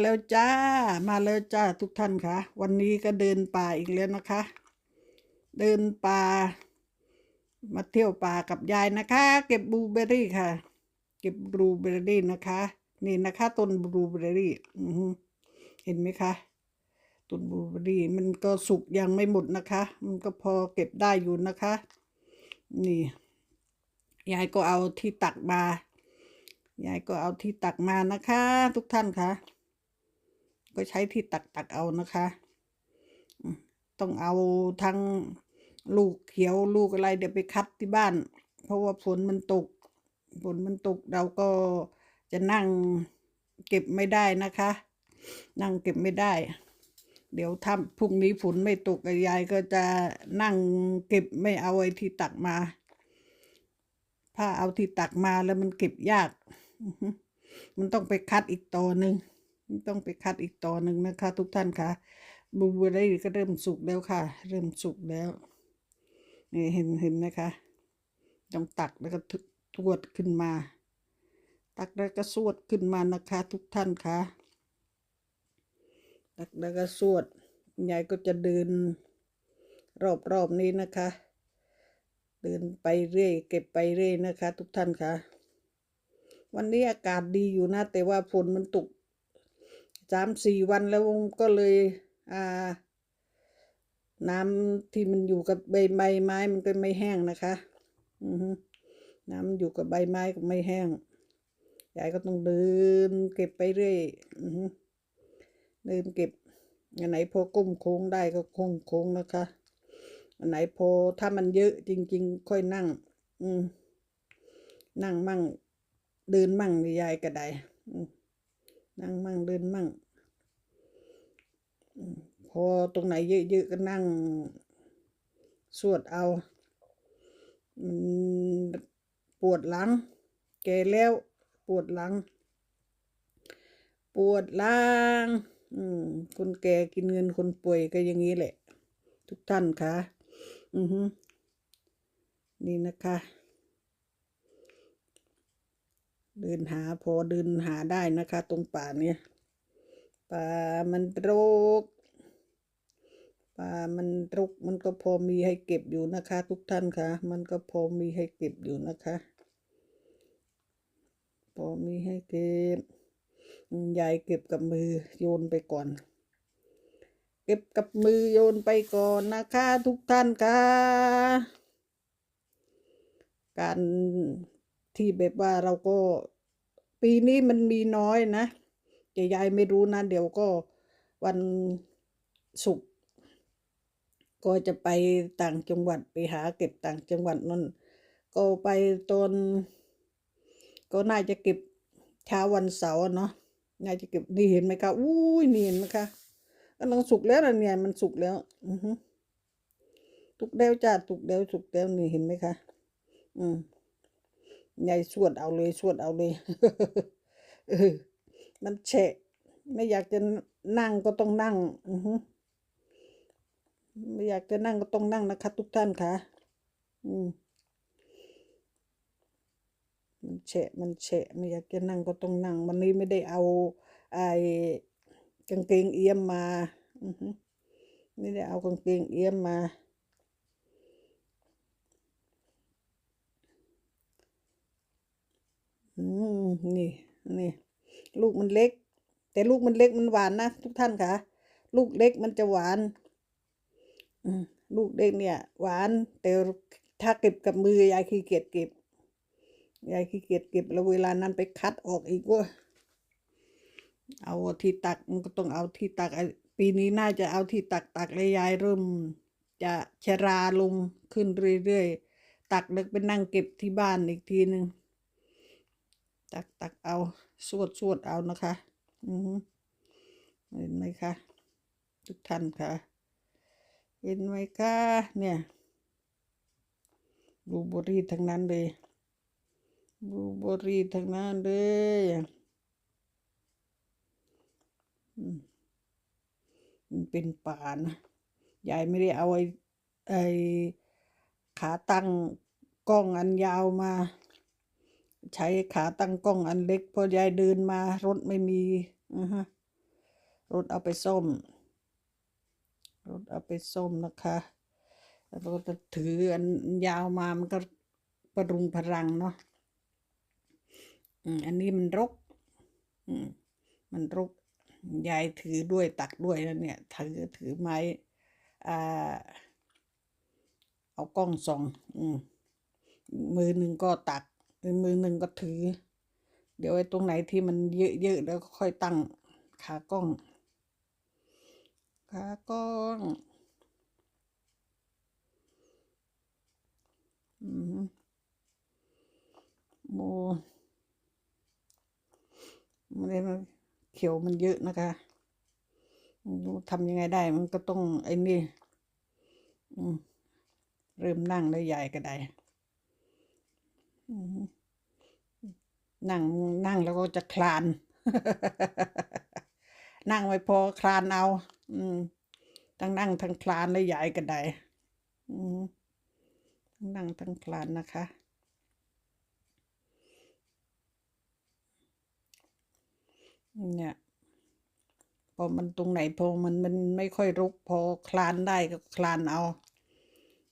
แล้วจ้า มาแล้วจ้าทุกท่านค่ะ วันนี้ก็เดินป่าอีกแล้วนะคะ เดินป่า มาเที่ยวป่ากับยายนะคะ เก็บบลูเบอร์รี่ค่ะ เก็บบลูเบอร์รี่นะคะ นี่นะคะต้นบลูเบอร์รี่เห็นไหมคะต้นบลูเบอร์รี่มันก็สุกยังไม่หมดนะคะ มันก็พอเก็บได้อยู่นะคะ นี่ ยายก็เอาที่ตักมายายก็เอาที่ตักมานะคะ ทุกท่านค่ะ ก็ใช้ที่ตักตักเอานะคะ ต้องเอาทั้งลูกเขียวลูกอะไรเดี๋ยวไปคัดที่บ้าน เพราะว่าฝนมันตกฝนมันตกเราก็จะนั่งเก็บไม่ได้นะคะ นั่งเก็บไม่ได้ เดี๋ยวถ้าพรุ่งนี้ฝนไม่ตกยายก็จะนั่งเก็บไม่เอาไอ้ที่ตักมาถ้าเอาที่ตักมาแล้วมันเก็บยาก มันต้องไปคัดอีกตอหนึ่ง ต้องไปคัดอีกต่อหนึ่งนะคะ ทุกท่านคะบลูเบอร์รี่ก็เริ่มสุกแล้วค่ะ เริ่มสุกแล้วนี่เห็นเห็นไหมคะ ต้องตักแล้วก็ททวดขึ้นมา ตักแล้วก็สวดขึ้นมานะคะ ทุกท่านคะตักแล้วก็สวดยายก็จะเดินรอบๆนี้นะคะเดินไปเรื่อย เก็บไปเรื่อยนะคะ ทุกท่านค่ะ วันนี้อากาศดีอยู่นะ แต่ว่าฝนมันตก สามสี่วันแล้วก็เลยอ่าน้ำที่มันอยู่กับใบใบไม้มันก็ไม่แห้งนะคะ อือน้ำอยู่กับใบไม้ก็ไม่แห้งยายก็ต้องเดินเก็บไปเรื่อยอือเดินเก็บอันไหนพอก้มโค้งได้ก็โค้งโค้งนะคะอันไหนพอถ้ามันเยอะจริง ๆ ค่อยนั่ง อืมนั่งมั่งเดินมั่งยายก็ได้อืม นั่งมั่งเดินมั่งพอตรงไหนเยอะๆก็นั่ง สวดเอามันปวดหลัง แก่แล้ว ปวดหลัง ปวดหลังคนแก่กินเงินคนป่วยก็อย่างนี้แหละ ทุกท่านคะอือฮึนี่นะคะ เดินหาพอเดินหาได้นะคะ ตรงป่าเนี้ยป่ามันรกป่ามันรกมันก็พอมีให้เก็บอยู่นะคะ ทุกท่านคะมันก็พอมีให้เก็บอยู่นะคะ พอมีให้เก็บยายเก็บกับมือโยนไปก่อน เก็บกับมือโยนไปก่อนนะคะ ทุกท่านค่ะการ ที่แบบว่าเราก็ปีนี้มันมีน้อยนะยายไม่รู้นะเดี๋ยวก็วันศุกร์ก็จะไปต่างจังหวัดไปหาเก็บต่างจังหวัดนั่นก็ไปตอนก็น่าจะเก็บเช้าวันเสาร์เนาะน่าจะเก็บนี่เห็นไหมคะอุ้ยนี่เห็นไหมคะกำลังสุกแล้วนะเนี่ยมันสุกแล้ว อือฮึสุกแล้วจ้าสุกแล้วสุกแล้วนี่เห็นไหมคะ อืม ยายสวดเอาเลยสวดเอาเลยเออมันแฉะไม่อยากจะนั่งก็ต้องนั่ง อือฮึไม่อยากจะนั่งก็ต้องนั่งนะคะ ทุกท่านค่ะ อืมมันแฉะมันแฉะไม่อยากจะนั่งก็ต้องนั่ง วันนี้ไม่ได้เอาไอ้กางเกงเอี้ยมมา อือฮึไม่ได้เอากางเกงเอี้ยมมา อืม นี่นี่ ลูกมันเล็ก แต่ลูกมันเล็กมันหวานนะทุกท่านค่ะ ลูกเล็กมันจะหวาน อืลูกเล็กเนี่ย หวาน แต่ถ้าเก็บกับมือยายขี้เกียจเก็บยายขี้เกียจเก็บแล้วเวลานั้นไปคัดออกอีกว่าเอาที่ตักมันก็ต้องเอาที่ตักปีนี้น่าจะเอาที่ตักตักเลยยายเริ่ม จะชราลงขึ้นเรื่อยๆตักแล้วไปนั่งเก็บที่บ้านอีกทีหนึ่ง ตักตักเอาสวดสวดเอานะคะ อือเห็นไหมคะทุกท่านค่ะ เห็นไหมคะเนี่ยบลูเบอร์รี่ทั้งนั้นเลยบลูเบอร์รี่ทั้งนั้นเลยมมันเป็นป่านะยายไม่ได้เอาไอ้ไอ้ขาตั้งกล้องอันยาวมา ใช้ขาตั้งกล้องอันเล็กพอยายเดินมารถไม่มีอือฮะรถเอาไปส้ม รถเอาไปส้มนะคะแล้วเราก็จะถืออันยาวมามันก็ประรุงพรังเนาะอันนี้มันรกมันรกยายถือด้วยตักด้วยแล้วเนี่ย ถือถือไม้อ่าเอากล้องส่อง อืมมือหนึ่งก็ตัก มือหนึ่งก็ถือ เดี๋ยวไอ้ตรงไหนที่มันเยอะๆแล้วก็ค่อยตั้งขากล้อง ขากล้องอืมโมมันเลยมันเขียวมันเยอะนะคะทำยังไงได้มันก็ต้องไอ้นี่อืมเริ่มนั่งแล้วใหญ่ก็ได้ นั่งนั่งแล้วก็จะคลาน นั่งไม่พอคลานเอา อืมทั้งนั่งทั้งคลานแล้วใหญ่ก็ได้อืมทั้งนั่งทั้งคลานนะคะเนี่ยพอมันตรงไหนพอมันมันไม่ค่อยรุกพอคลานได้ก็คลานเอา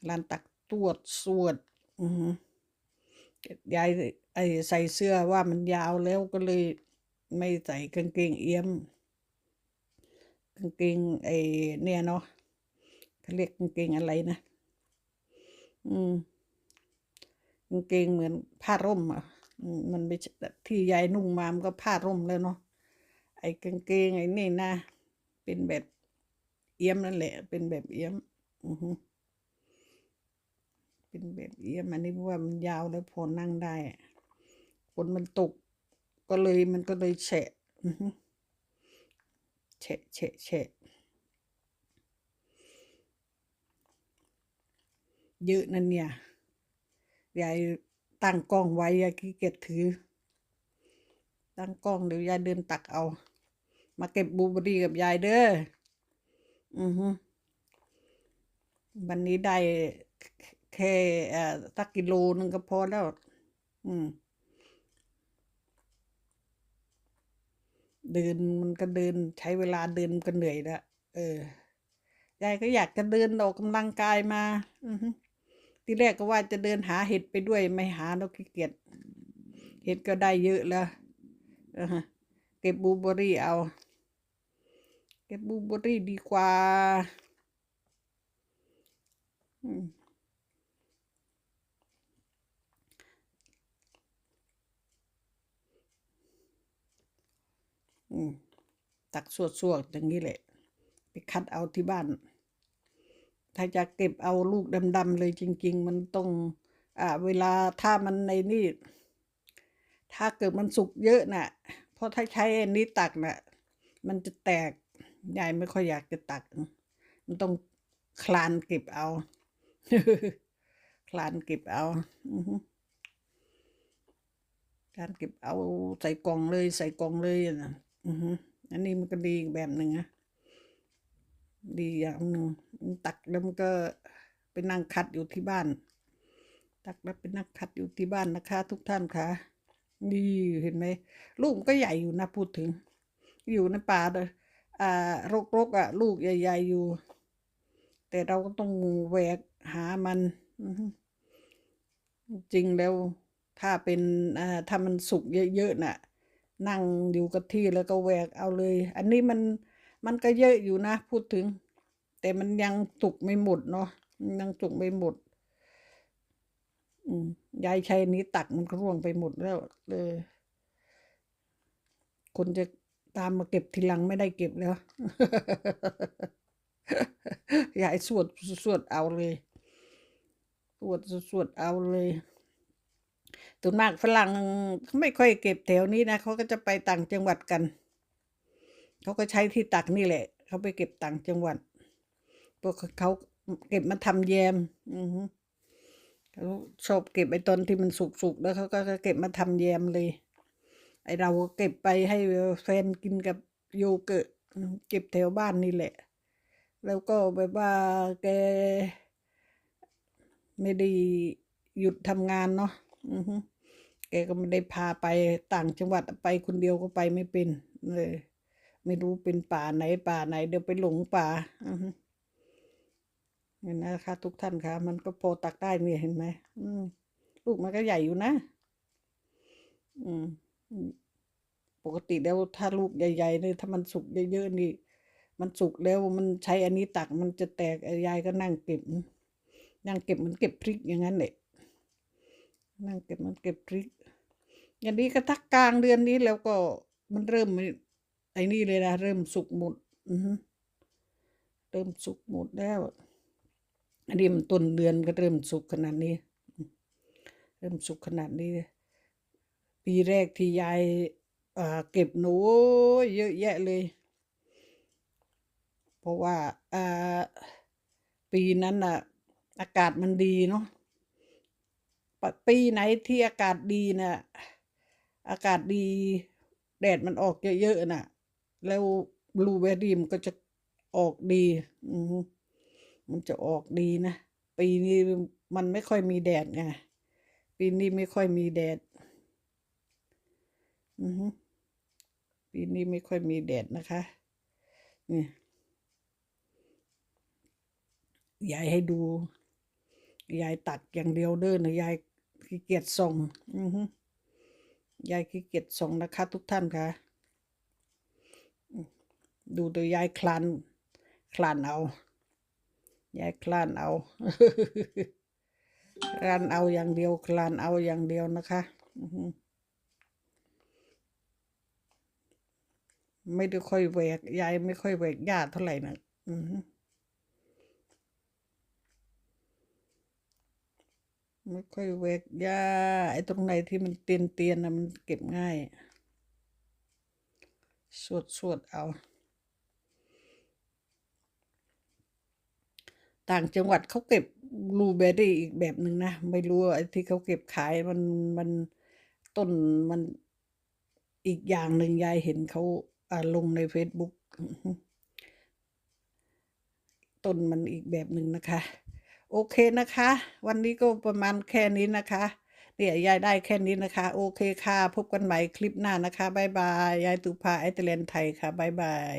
คลานตักตวดสวด อือ ยายไอใส่เสื้อว่ามันยาวแล้วก็เลยไม่ใส่กางเกงเอี้ยม กางเกงไอเนี่ยเนาะเขาเรียกกางเกงอะไรนะ อืมกางเกงเหมือนผ้าร่มอะมันไม่ที่ยายนุ่งมามันก็ผ้าร่มแล้วเนาะไอ้กางเกงไอ้นี่นะ เป็นแบบเอี้ยมนั่นแหละ เป็นแบบเอี้ยม อือฮึ เป็นแบบเอี้ยมอันนี้เพราะว่ามันยาวแล้วพอนั่งได้ฝนมันตก ก็เลยมันก็เลยแฉะแฉะแฉะแฉะเยอะนั่นเนี่ยยายตั้งกล้องไว้ยายขี้เกียจถือ ตั้งกล้องเดี๋ยวยายเดินตักเอา มาเก็บบูเบอรี่กับยายเด้ออือฮึวันนี้ได้ แค่สักกิโลนึงก็พอแล้ว อืมเดินมันก็เดินใช้เวลาเดินมันก็เหนื่อยล้วเออยายก็อยากจะเดินออกกำลังกายมา อือทีแรกก็ว่าจะเดินหาเห็ดไปด้วยไม่หาแล้วขี้เกียจเห็ดก็ได้เยอะแล้วเก็บบูเบอรี่เอา เก็บบูเบอรี่ดีกว่า อืม ตักสวดสวดอย่างนี้แหละ ไปคัดเอาที่บ้าน ถ้าจะเก็บเอาลูกดำๆเลยจริง ๆ มันต้องอ่าเวลาถ้ามันในนี่ ถ้าเกิดมันสุกเยอะน่ะ เพราะถ้าใช้อันนี้ตักน่ะ มันจะแตกยายไม่ค่อยอยากจะตัก มันต้องคลานเก็บเอา คลานเก็บเอาอือฮึคลานเก็บเอาใส่กล่องเลยใส่กล่องเลยนะ อือฮึอันนี้มันก็ดีอีกแบบหนึ่งนะดีอย่างหนึ่งตักแล้วมันก็ไปนั่งคัดอยู่ที่บ้าน ตักแล้วไปนั่งคัดอยู่ที่บ้านนะคะ ทุกท่านค่ะนี่เห็นไหมลูกก็ใหญ่อยู่นะพูดถึง อยู่ในป่าเลยอ่ารกๆอะ ลูกใหญ่ ๆอยู่ แต่เราก็ต้องแหวกหามันจริงแล้วถ้าเป็นอ่าถ้ามันสุกเยอะๆน่ะ นั่งอยู่กับที่แล้วก็แหวกเอาเลย อันนี้มันมันก็เยอะอยู่นะ พูดถึง แต่มันยังสุกไม่หมดเนาะยังสุกไม่หมด อืมยายใช้นี้ตักมันก็ร่วงไปหมดแล้วเลยคนจะตามมาเก็บทีหลังไม่ได้เก็บแล้วยายสวดสวดเอาเลย สวดสวดเอาเลย ส่วนมากฝรั่งเขาไม่ค่อยเก็บแถวนี้นะเขาก็จะไปต่างจังหวัดกันเขาก็ใช้ที่ตักนี่แหละเขาไปเก็บต่างจังหวัดพวกเขาเก็บมาทำแยม อือฮึเขาชอบเก็บไอ้ตอนที่มันสุกๆแล้วเขาก็เก็บมาทำแยมเลย ไอเราเก็บไปให้แฟนกินกับโยเกิร์ตเก็บแถวบ้านนี่แหละ แล้วก็แบบว่าแก ไม่ได้หยุดทำงานเนาะ อือฮึแกก็ไม่ได้พาไปต่างจังหวัดไปคนเดียวก็ไปไม่เป็นเลยไม่รู้เป็นป่าไหนป่าไหน เดี๋ยวไปหลงป่าอือฮึเห็นนะคะทุกท่านคะมันก็พอตักได้เนี่ยเห็นไหมอืมลูกมันก็ใหญ่อยู่นะ อืมปกติแล้วถ้าลูกใหญ่ๆเนี่ยถ้ามันสุกเยอะๆนี่ มันสุกแล้วมันใช้อันนี้ตักมันจะแตกยายก็นั่งเก็บนั่งเก็บเหมันเก็บพริกอย่างนั้นแหละ นั่งเก็บมันเก็บพริก อย่างนี้ก็ทักกลางเดือนนี้แล้วก็มันเริ่มไอ้นี่เลยนะเริ่มสุกหมด อืเริ่มสุกหมดแล้วอันนี้มันต้นเดือนก็เริ่มสุกขนาดนี้ เริ่มสุกขนาดนี้ ปีแรกที่ยายเอ่อเก็บหนูเยอะแยะเลย เพราะว่าอ่าปีนั้นน่ะอากาศมันดีเนาะ ปีไหนที่อากาศดีน่ะอากาศดีแดดมันออกเยอะๆน่ะ แล้วบลูเบอร์รี่มันก็จะออกดี อืมันจะออกดีนะ ปีนี้มันไม่ค่อยมีแดดไงปีนี้ไม่ค่อยมีแดด อือฮึปีนี้ไม่ค่อยมีแดดนะคะ นี่ยายให้ดู ยายตักอย่างเดียวเด้อนะยาย ขี้เกียจส่ง อือฮึยายขี้เกียจส่งนะคะ ทุกท่านค่ะ ดูตัวยายคลานคลานเอา ยายคลานเอาคลานเอาอย่างเดียวคลานเอาอย่างเดียวนะคะไม่ได้ค่อยแหวกยายไม่ค่อยแหวกหญ้าเท่าไหร่นะอือ ไม่ค่อยแหวกหญ้าไอ้ตรงไหนที่มันเตียนเตียนนะมันเก็บง่าย สวดสวดเอา ต่างจังหวัดเขาเก็บบลูเบอรี่อีกแบบหนึ่งนะ ไม่รู้ไอ้ที่เขาเก็บขายมันมันต้นมันอีกอย่างหนึ่งยายเห็นเขาอ่าลงในเฟซบุ๊กต้นมันอีกแบบหนึ่งนะคะ โอเคนะคะ วันนี้ก็ประมาณแค่นี้นะคะเนี่ยยายได้แค่นี้นะคะ โอเคค่ะ พบกันใหม่คลิปหน้านะคะบายบาย ยายตุภาไอเตเลนไทยค่ะบายบาย